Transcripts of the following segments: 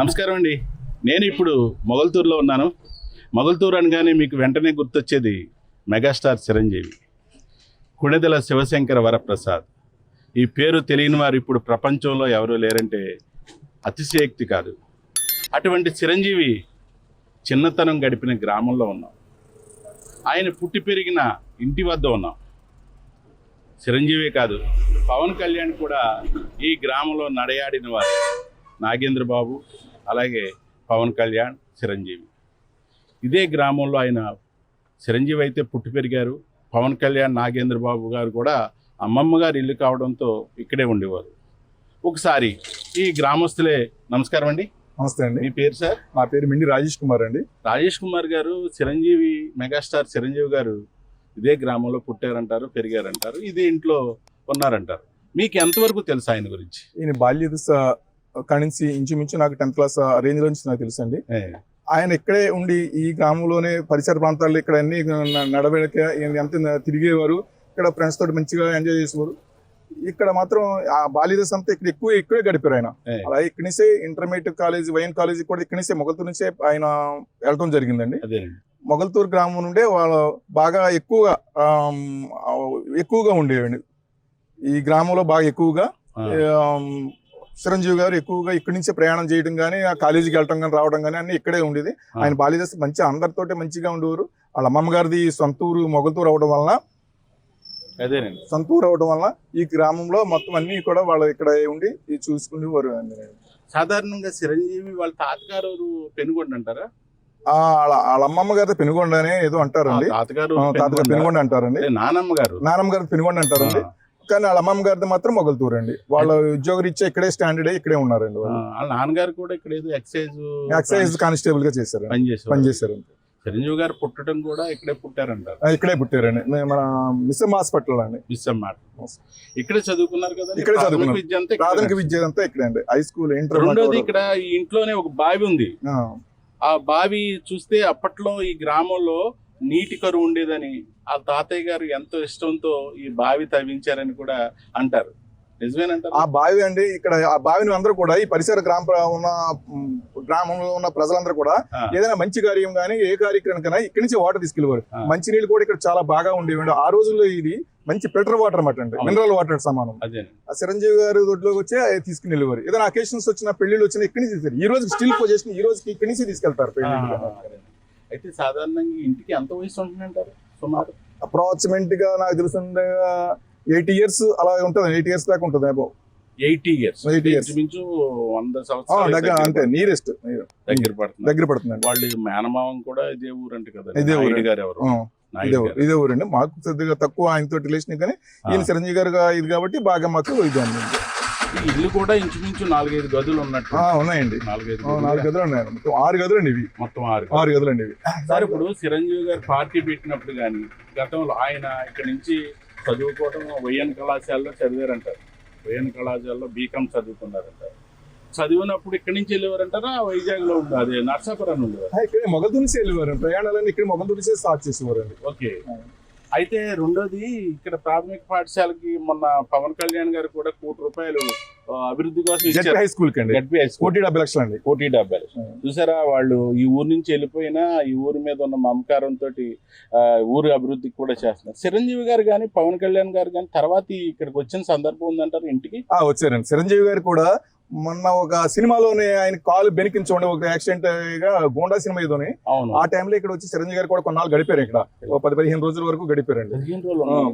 నమస్కారం అండి. నేను ఇప్పుడు మొగల్తూరులో ఉన్నాను. మొగల్తూరు అనగానే మీకు వెంటనే గుర్తొచ్చేది మెగాస్టార్ చిరంజీవి కుణెదల శివశంకర వరప్రసాద్. ఈ పేరు తెలియని వారు ఇప్పుడు ప్రపంచంలో ఎవరూ లేరంటే అతిశయోక్తి కాదు. అటువంటి చిరంజీవి చిన్నతనం గడిపిన గ్రామంలో ఉన్నాం. ఆయన పుట్టి పెరిగిన ఇంటి వద్ద ఉన్నాం. చిరంజీవి కాదు పవన్ కళ్యాణ్ కూడా ఈ గ్రామంలో నడయాడిన వారు. నాగేంద్ర బాబు అలాగే పవన్ కళ్యాణ్ చిరంజీవి. ఇదే గ్రామంలో ఆయన చిరంజీవి అయితే పుట్టి పెరిగారు. పవన్ కళ్యాణ్ నాగేంద్ర బాబు గారు కూడా అమ్మమ్మ గారు ఇల్లు కావడంతో ఇక్కడే ఉండేవారు. ఒకసారి ఈ గ్రామస్తులే నమస్కారం అండి. నమస్తే అండి. మీ పేరు సార్? నా పేరు మిండి రాజేష్ కుమార్ అండి. రాజేష్ కుమార్ గారు చిరంజీవి మెగాస్టార్ చిరంజీవి గారు ఇదే గ్రామంలో పుట్టారంటారు పెరిగారంటారు ఇదే ఇంట్లో ఉన్నారంటారు. మీకు ఎంతవరకు తెలుసు ఆయన గురించి? ఈయన బాల్య నుంచి ఇంచుమించు నాకు టెన్త్ క్లాస్ రేంజ్లో నుంచి నాకు తెలుసు అండి ఏ, ఆయన ఇక్కడే ఉండి ఈ గ్రామంలోనే పరిసర ప్రాంతాల్లో ఇక్కడ అన్ని నడవడిక ఎంత తిరిగేవారు. ఇక్కడ ఫ్రెండ్స్ తోటి మంచిగా ఎంజాయ్ చేసేవారు. ఇక్కడ మాత్రం ఆ బాల్య దశ అంతా ఇక్కడ ఎక్కువ ఇక్కడే గడిపారు ఆయన. ఏ. అలాగే ఇక్కడి నుంచే ఇంటర్మీడియట్ కాలేజ్ వైఎన్ కాలేజ్ కూడా ఇక్కడి నుంచే మొగల్తూరు నుంచే ఆయన వెళ్ళటం జరిగిందండి. మొగల్తూరు గ్రామం నుండే వాళ్ళు బాగా ఎక్కువగా ఎక్కువగా ఉండేవండి. ఈ గ్రామంలో బాగా ఎక్కువగా చిరంజీవి గారు ఎక్కువగా ఇక్కడి నుంచే ప్రయాణం చేయడం కానీ ఆ కాలేజీకి వెళ్ళటం కానీ రావడం కానీ అన్ని ఇక్కడే ఉండేది. ఆయన బాల్యదశ మంచి అందరితోటి మంచిగా ఉండేవారు. వాళ్ళ అమ్మమ్మ గారిది సొంత ఊరు మొగల్తూరు అవడం వలన అదేనండి. సొంత ఊరు అవడం వలన ఈ గ్రామంలో మొత్తం అన్ని కూడా వాళ్ళు ఇక్కడ ఉండి చూసుకునేవారు అండి. సాధారణంగా చిరంజీవి వాళ్ళ తాతగారు పెనుగొండ అంటారా? ఆ, వాళ్ళ అమ్మమ్మ గారిది పెనుగొండ అని ఏదో అంటారండి. తాతగారు తాతగారు పెనుగొండ. అంటారండి. నానమ్మ గారు నానమ్మ గారిది పెనుగొండ అంటారండి. కానీ వాళ్ళ అమ్మమ్మ గారిది మాత్రం మొగల్తూరు అండి. వాళ్ళ ఉద్యోగ రీత్యా ఇక్కడే స్టాండర్డ్ ఇక్కడే ఉన్నారండి వాళ్ళు. నాన్నగారు కూడా ఇక్కడ ఏదో ఎక్సైజ్ ఎక్సైజ్ కానిస్టేబుల్గా చేశారు. పనిచేశారు చిరంజీవి గారు పుట్టడం కూడా ఇక్కడే పుట్టారంటారు. ఆ, ఇక్కడే పుట్టారండి. మన మిస్ఎం హాస్పిటల్ అండి. మాట ఇక్కడే చదువుకున్నారు కదా ఇక్కడే చదువుకున్నారు. విద్య అంతా. ప్రాథమిక విద్య అంతా ఇక్కడే అండి. హై స్కూల్ ఇంటర్ రెండోది ఇక్కడ ఇంట్లోనే ఒక బావి ఉంది. ఆ బావి చూస్తే అప్పట్లో ఈ గ్రామంలో నీటి కరువు ఉండేదని ఆ తాతయ్య గారు ఎంతో ఇష్టంతో ఈ బావి తవ్వించారని కూడా అంటారు. నిజమేనంటారు? ఆ బావి అండి ఇక్కడ ఆ బావిని అందరూ కూడా ఈ పరిసర గ్రామ ఉన్న గ్రామంలో ఉన్న ప్రజలందరూ కూడా. ఏదైనా మంచి కార్యం కానీ ఏ కార్యక్రమం ఇక్కడి నుంచి వాటర్ తీసుకెళ్ళేవారు. మంచి నీళ్ళు కూడా ఇక్కడ చాలా బాగా ఉండేవి ఆ రోజుల్లో ఇది మంచి ఫిల్టర్ వాటర్ అన్నమాట అండి. మినరల్ వాటర్ సమానం. ఆ చిరంజీవి గారు దొడ్లోకి వచ్చి అది తీసుకుని వెళ్ళేవారు ఏదైనా అకేషన్స్ వచ్చినా పెళ్ళిళ్ళు వచ్చినా ఇక్కడి నుంచి ఈ రోజు స్టిల్ పొజిషన్ ఈ రోజుకి ఇక్కడి నుంచి తీసుకెళ్తారు పెళ్ళి అయితే సాధారణంగా ఇంటికి ఎంత వయసు ఉంటుందంటారు? సుమారు. అప్రాక్సిమేట్గా నాకు తెలిసి ఎయిటీ ఇయర్స్ అలా ఉంటుంది ఎయిటీ ఇయర్స్ దాకా ఉంటుంది అబౌవ్ ఎయిటీ ఇయర్స్. 80 years. ఇంచుమించు వంద ఆ, సంవత్సరాలు దగ్గర అంతే నియరెస్ట్ దగ్గర పడుతుంది. దగ్గర పడుతుందండి. వాళ్ళు మేనమావం కూడా ఇదే ఊరు అంటే కదా ఇదే ఊరు. గారు ఎవరు? ఇదే. ఊరు ఇదే ఊరండి. మాకు కొద్దిగా తక్కువ ఆయనతో రిలేషన్ కానీ ఈయన చిరంజీవి గారు ఇది కాబట్టి బాగా మాకు ఇది ఈ ఇల్లు కూడా ఇంచుమించు నాలుగైదు గదులు ఉన్నట్టు. ఉన్నాయండి. నాలుగైదు. నాలుగు గదులు ఉన్నాయి. మొత్తం ఆరు గదులు అండి ఇవి. మొత్తం ఆరు. ఆరు గదులు అండి ఇవి. సార్ ఇప్పుడు చిరంజీవి గారు పార్టీ పెట్టినప్పుడు కానీ గతంలో ఆయన ఇక్కడ నుంచి చదువుకోవడం వైఎన్ కళాశాలలో చదివారంటారు. వైఎన్ కళాశాలలో బీకామ్ చదువుకున్నారంటారు. చదివినప్పుడు ఇక్కడి నుంచి వెళ్ళేవారంటారా వైజాగ్లో ఉంది అదే నర్సాపురం ఉండేవారు ఇక్కడ మొగల్ నుంచి వెళ్ళేవారు ప్రయాణాలన్నీ ఇక్కడ మొగల్ నుంచి స్టార్ట్ చేసేవారు అండి ఓకే. అయితే రెండోది ఇక్కడ ప్రాథమిక పాఠశాలకి మొన్న పవన్ కళ్యాణ్ గారు కూడా కోటి రూపాయలు అభివృద్ధి కోసం ఇచ్చారు. High school. కోటి డెబ్బై లక్షలు అండి. కోటి డెబ్బై ఆ. చూసారా వాళ్ళు ఈ ఊరు నుంచి వెళ్ళిపోయినా ఈ ఊరి మీద ఉన్న మమకారంతో ఊరు అభివృద్ధికి కూడా చేస్తున్నారు. చిరంజీవి గారు కానీ పవన్ కళ్యాణ్ గారు కానీ తర్వాత ఇక్కడికి వచ్చిన సందర్భం ఉందంటారు ఇంటికి? ఆ, వచ్చారండి. చిరంజీవి గారు కూడా మొన్న ఒక సినిమాలోనే ఆయన కాలు బెనికించండి ఒక యాక్సిడెంట్గా గోండా సినిమా ఏదోని ఆ టైంలో ఇక్కడ వచ్చి చిరంజీవి గారు కూడా కొన్నాళ్ళు గడిపారు ఇక్కడ. పది పదిహేను రోజుల వరకు గడిపారండి.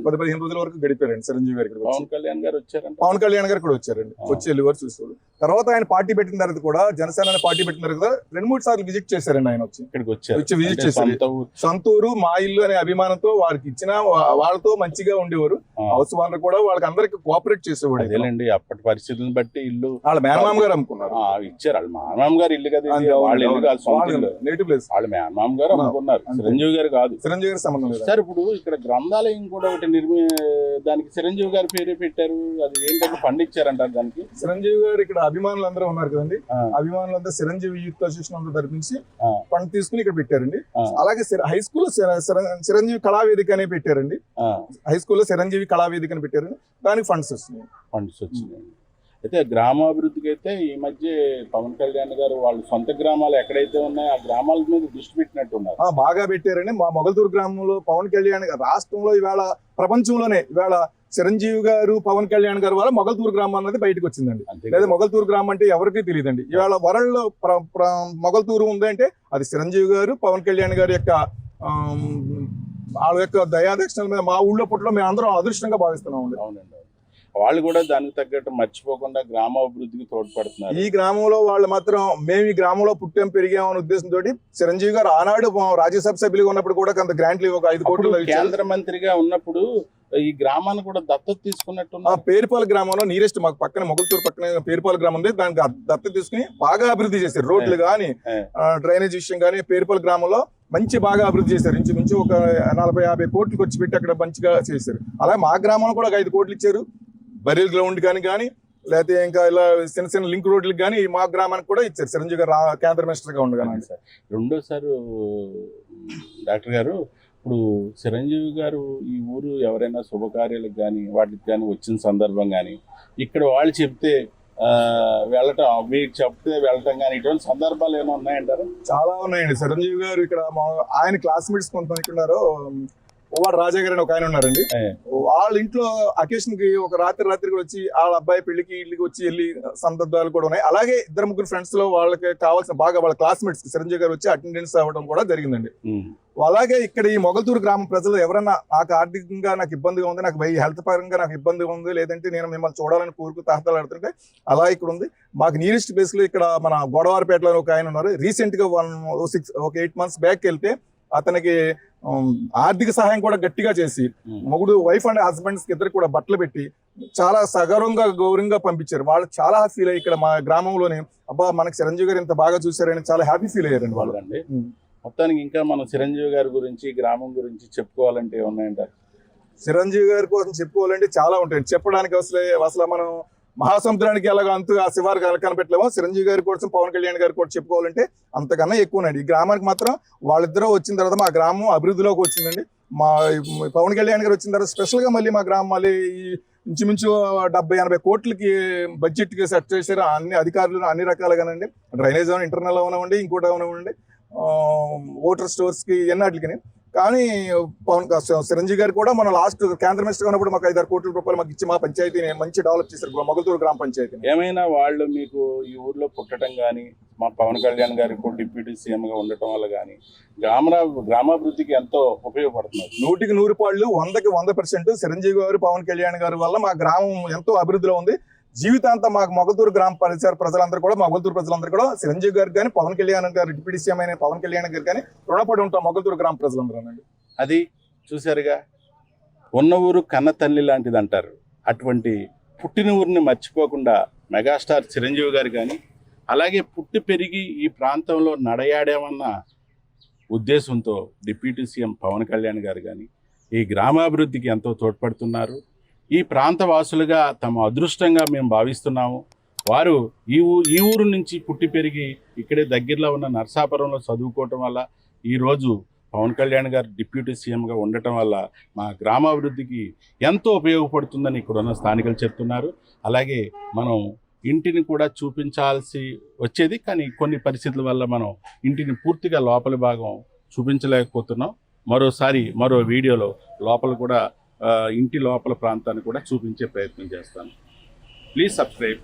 పది పదిహేను రోజుల వరకు గడిపారండి చిరంజీవి గారు ఇక్కడికి వచ్చి. పవన్ కళ్యాణ్ గారు పవన్ కళ్యాణ్ గారు కూడా వచ్చారండి. వచ్చి వెళ్ళేవారు చూస్తారు తర్వాత ఆయన పార్టీ పెట్టిన తర్వాత కూడా జనసేన పార్టీ పెట్టిన తర్వాత రెండు మూడు సార్లు విజిట్ చేశారండి ఆయన వచ్చి. ఇక్కడికి వచ్చారు. వచ్చి విజిట్ చేశారు. సొంతూరు మా ఇల్లు అనే అభిమానంతో వారికి ఇచ్చిన వాళ్ళతో మంచిగా ఉండేవారు. హౌస్ వాళ్ళు కూడా వాళ్ళకి అందరికి కోఆపరేట్ చేసేవాడు. అదేలేండి అప్పటి పరిస్థితులను బట్టి ఇల్లు వాళ్ళ మేనమామ గారు అమ్ముకున్నారు. ఆ, ఇచ్చారు. వాళ్ళ మామయ్య గారు ఇల్లు కదా. వాళ్ళ ఇల్లు కాదు సొంత నేటివ్ ప్లేస్ వాళ్ళ మేనమామ గారు అమ్ముకున్నారు. అంతే. చిరంజీవి గారు కాదు. చిరంజీవి గారి సంబంధం లేదు. సార్ ఇప్పుడు ఇక్కడ గ్రంథాలయం కూడా ఒకటి నిర్మి దానికి చిరంజీవి గారి పేరే పెట్టారు. అది ఏంటంటే ఫండ్ ఇచ్చారంటారు దానికి? చిరంజీవి గారు ఇక్కడ అభిమానులు అందరూ ఉన్నారు కదండి. ఆ. అభిమానులంతా చిరంజీవి యూత్ అసోసియేషన్ అంతా తరపించి. ఫండ్ తీసుకుని ఇక్కడ పెట్టారండి. అలాగే హై స్కూల్లో చిర- చిర- చిరంజీవి కళావేదిక అనే పెట్టారండి. హై స్కూల్లో చిరంజీవి కళావేదిక అని పెట్టారండి దానికి ఫండ్స్ వస్తున్నాయి ఫండ్స్ వచ్చినాయి. అయితే గ్రామాభివృద్ధికి అయితే ఈ మధ్య పవన్ కళ్యాణ్ గారు వాళ్ళ సొంత గ్రామాలు ఎక్కడైతే ఉన్నాయో ఆ గ్రామాల మీద దృష్టి పెట్టినట్టున్నారు. బాగా పెట్టారండి. మా మొగల్తూరు గ్రామంలో పవన్ కళ్యాణ్ గారు రాష్ట్రంలో ఇవాళ ప్రపంచంలోనే ఇవాళ చిరంజీవి గారు పవన్ కళ్యాణ్ గారు వల్ల మొగల్తూరు గ్రామం అనేది బయటకు వచ్చిందండి. లేదా? మొగల్తూరు గ్రామం అంటే ఎవరికీ తెలియదండి. ఇవాళ వరల్డ్ ప్ర- మొగల్తూరు ఉందంటే అది చిరంజీవి గారు పవన్ కళ్యాణ్ గారి యొక్క వాళ్ళ యొక్క దయాదక్షిణల మీద మా ఊళ్ళో పుట్టడం మేము అందరం అదృష్టంగా భావిస్తున్నాం అండి అవునండి వాళ్ళు కూడా దానికి తగ్గట్టు మర్చిపోకుండా గ్రామాభివృద్ధికి తోడ్పడుతున్నారు. ఈ గ్రామంలో వాళ్ళు మాత్రం మేము ఈ గ్రామంలో పుట్టాం పెరిగాం అనే ఉద్దేశంతో చిరంజీవి గారు ఆనాడు రాజ్యసభ సభ్యులుగా ఉన్నప్పుడు కూడా కొంత గ్రాంట్లు ఒక ఐదు కోట్లు. కేంద్ర మంత్రిగా ఉన్నప్పుడు ఈ గ్రామాన్ని కూడా దత్తత ఆ తీసుకున్నట్టున్నారు పేరుపాల గ్రామంలో నీరెస్ట్ మాకు పక్కన మొగల్తూరు పక్కన పేరుపాల గ్రామం ఉంది దానికి దత్త తీసుకుని బాగా అభివృద్ధి చేశారు. రోడ్లు కానీ. డ్రైనేజ్ విషయం కానీ పేరుపాల గ్రామంలో మంచి బాగా అభివృద్ధి చేశారు. ఇంచుమించు ఒక నలభై యాభై కోట్లు ఖర్చు పెట్టి అక్కడ మంచిగా చేశారు. అలాగే మా గ్రామంలో కూడా ఒక ఐదు కోట్లు ఇచ్చారు. బరీల్ గ్రౌండ్ కానీ కానీ లేకపోతే ఇంకా ఇలా చిన్న చిన్న లింక్ రోడ్లకు కానీ మా గ్రామానికి కూడా ఇచ్చారు. చిరంజీవి గారు కేంద్ర మినిస్టర్గా ఉండగా అది సార్. రెండోసారి డాక్టర్ గారు ఇప్పుడు చిరంజీవి గారు ఈ ఊరు ఎవరైనా శుభకార్యాలకు కానీ వాటికి కానీ వచ్చిన సందర్భం కానీ ఇక్కడ వాళ్ళు చెప్తే వెళ్ళటం మీకు చెప్తే వెళ్ళటం కానీ ఇటువంటి సందర్భాలు ఏమైనా ఉన్నాయంటారు? చాలా ఉన్నాయండి. చిరంజీవి గారు ఇక్కడ మా- ఆయన క్లాస్మేట్స్ కొంతమంది ఇక్కడ ఉన్నారు. ఓవాడు రాజా గారు అని ఒక ఆయన ఉన్నారండి. వాళ్ళ ఇంట్లో అకేషన్కి ఒక రాత్రి రాత్రి కూడా వచ్చి వాళ్ళ అబ్బాయి పెళ్ళికి ఇల్లుకి వచ్చి వెళ్ళి సందర్భాలు కూడా ఉన్నాయి. అలాగే ఇద్దరు ముగ్గురు ఫ్రెండ్స్లో వాళ్ళకి కావాల్సిన బాగా వాళ్ళ క్లాస్మేట్స్ చిరంజీవి గారు వచ్చి అటెండెన్స్ అవ్వడం కూడా జరిగిందండి. అలాగే ఇక్కడ ఈ మొగల్తూరు గ్రామ ప్రజలు ఎవరన్నా నాకు ఆర్థికంగా నాకు ఇబ్బందిగా ఉంది నాకు హెల్త్ పరంగా నాకు ఇబ్బందిగా ఉంది లేదంటే నేను మిమ్మల్ని చూడాలని కోరుకు తహతలాడుతుంటే అలా ఇక్కడ ఉంది. మాకు నియరెస్ట్ ప్లేస్లో ఇక్కడ మన గోడవారిపేటలో ఒక ఆయన ఉన్నారు. రీసెంట్గా వన్ సిక్స్ ఒక ఎయిట్ మంత్స్ బ్యాక్ వెళ్తే అతనికి ఆర్థిక సహాయం కూడా గట్టిగా చేసి. మొగుడు వైఫ్ అండ్ హస్బెండ్స్ ఇద్దరు కూడా బట్టలు పెట్టి చాలా సగౌరవంగా గౌరవంగా పంపించారు. వాళ్ళు చాలా ఫీల్ అయ్యి ఇక్కడ మా గ్రామంలోనే అబ్బా మనకి చిరంజీవి గారు ఇంత బాగా చూశారని చాలా హ్యాపీ ఫీల్ అయ్యారండి వాళ్ళు. ఉమ్. మొత్తానికి ఇంకా మన చిరంజీవి గారి గురించి గ్రామం గురించి చెప్పుకోవాలంటే ఉన్నాయంటారు చిరంజీవి గారి కోసం చెప్పుకోవాలంటే చాలా ఉంటాయి చెప్పడానికి అసలు అసలు మనం మహాసముద్రానికి ఎలాగో అంతు ఆ శివారు కనిపెట్టలేమో. చిరంజీవి గారి కోసం పవన్ కళ్యాణ్ గారి కూడా చెప్పుకోవాలంటే అంతకన్నా ఎక్కువనండి ఈ గ్రామానికి మాత్రం వాళ్ళిద్దరూ వచ్చిన తర్వాత మా గ్రామం అభివృద్ధిలోకి వచ్చిందండి. మా పవన్ కళ్యాణ్ గారు వచ్చిన తర్వాత స్పెషల్గా మళ్ళీ మా గ్రామం మళ్ళీ ఇంచుమించు డెబ్బై ఎనభై కోట్లకి బడ్జెట్కి సెట్ చేశారు. అన్ని అధికారులు అన్ని రకాలుగానండి. డ్రైనేజ్ ఇంటర్నల్ అవనివ్వండి ఇంకోటి అవనివ్వండి ఓటర్ స్టోర్స్కి ఎన్నాటికి కానీ పవన్ చిరంజీవి గారు కూడా మన లాస్ట్ కేంద్ర మినిస్టర్ ఉన్నప్పుడు మాకు ఐదారు కోట్ల రూపాయలు మాకు ఇచ్చి మా పంచాయతీని మంచి డెవలప్ చేశారు మొగల్తూరు గ్రామ పంచాయతీని. ఏమైనా వాళ్ళు మీకు ఈ ఊర్లో పుట్టడం కానీ మా పవన్ కళ్యాణ్ గారు ఇప్పుడు డిప్యూటీ సీఎంగా ఉండటం వల్ల కానీ గ్రామ గ్రామాభివృద్ధికి ఎంతో ఉపయోగపడుతున్నారు. నూటికి నూరు పాళ్ళు వందకి వంద పర్సెంట్ చిరంజీవి గారు పవన్ కళ్యాణ్ గారి వల్ల మా గ్రామం ఎంతో అభివృద్ధిలో ఉంది. జీవితాంతం మాకు మొగతూరు గ్రామ పరిసర ప్రజలందరూ కూడా మొగతూరు ప్రజలందరూ కూడా చిరంజీవి గారు కానీ పవన్ కళ్యాణ్ గారు డిప్యూటీ సీఎం అయిన పవన్ కళ్యాణ్ గారు కానీ రుణపడి ఉంటాం మొగతూరు గ్రామ ప్రజలందరూ అది చూశారుగా? ఉన్న ఊరు కన్న తల్లి లాంటిది అంటారు అటువంటి పుట్టిన ఊరిని మర్చిపోకుండా మెగాస్టార్ చిరంజీవి గారు కానీ అలాగే పుట్టి పెరిగి ఈ ప్రాంతంలో నడయాడామన్న ఉద్దేశంతో డిప్యూటీ సీఎం పవన్ కళ్యాణ్ గారు కానీ ఈ గ్రామాభివృద్ధికి ఎంతో తోడ్పడుతున్నారు. ఈ ప్రాంత వాసులుగా తమ అదృష్టంగా మేము భావిస్తున్నాము. వారు ఈ ఊ ఈ ఊరు నుంచి పుట్టి పెరిగి ఇక్కడే దగ్గరలో ఉన్న నర్సాపురంలో చదువుకోవటం వల్ల ఈరోజు పవన్ కళ్యాణ్ గారు డిప్యూటీ సీఎంగా ఉండటం వల్ల మా గ్రామాభివృద్ధికి ఎంతో ఉపయోగపడుతుందని ఇక్కడ ఉన్న స్థానికులు చెప్తున్నారు. అలాగే మనం ఇంటిని కూడా చూపించాల్సి వచ్చేది కానీ కొన్ని పరిస్థితుల వల్ల మనం ఇంటిని పూర్తిగా లోపలి భాగం చూపించలేకపోతున్నాం. మరోసారి మరో వీడియోలో లోపల కూడా ఇంటి లోపల ప్రాంతాన్ని కూడా చూపించే ప్రయత్నం చేస్తాను. Please subscribe